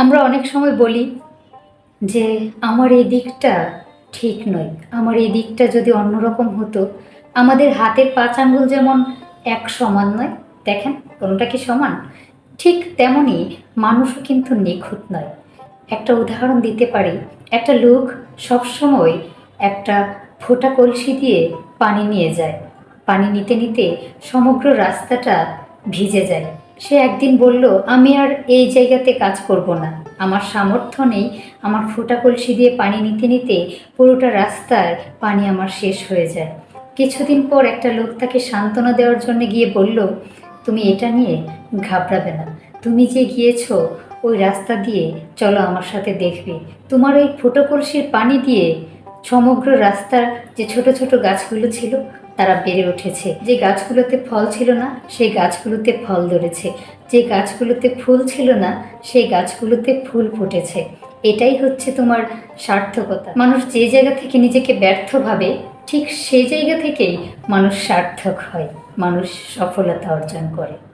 আমরা অনেক সময় বলি যে, আমার এই দিকটা ঠিক নয়। আমার এই দিকটা যদি অন্যরকম হতো, আমাদের হাতের পাঁচ আঙ্গুল যেমন এক সমান নয়, দেখেন কোনোটা কি সমান? ঠিক তেমনই মানুষও কিন্তু নিখুঁত নয়। একটা উদাহরণ দিতে পারি। একটা লোক সবসময় একটা ফোঁটা কলসি দিয়ে পানি নিয়ে যায়। পানি নিতে নিতে সমগ্র রাস্তাটা ভিজে যায়। সে একদিন বলল, আমি আর এই জায়গাতে কাজ করব না। আমার সামর্থ্য নেই। আমার ফোঁটা কলসি দিয়ে পানি নিতে নিতে পুরোটা রাস্তায় পানি আমার শেষ হয়ে যায়। কিছুদিন পর একটা লোক তাকে সান্ত্বনা দেওয়ার জন্য গিয়ে বলল, তুমি এটা নিয়ে ঘাবড়াবে না। তুমি যে গিয়েছো, ওই রাস্তা দিয়ে চলো আমার সাথে দেখবে। তোমার ওই ফোটো কলসির পানি দিয়ে সমগ্র রাস্তার যে ছোট ছোট গাছগুলো ছিল তারা বেড়ে উঠেছে। যে গাছগুলোতে ফল ছিল না, সেই গাছগুলোতে ফল ধরেছে। যে গাছগুলোতে ফুল ছিল না, সেই গাছগুলোতে ফুল ফুটেছে। এটাই হচ্ছে তোমার সার্থকতা। মানুষ যে জায়গা থেকে নিজেকে ব্যর্থ ভাবে, ঠিক সেই জায়গা থেকেই মানুষ সার্থক হয়। মানুষ সফলতা অর্জন করে।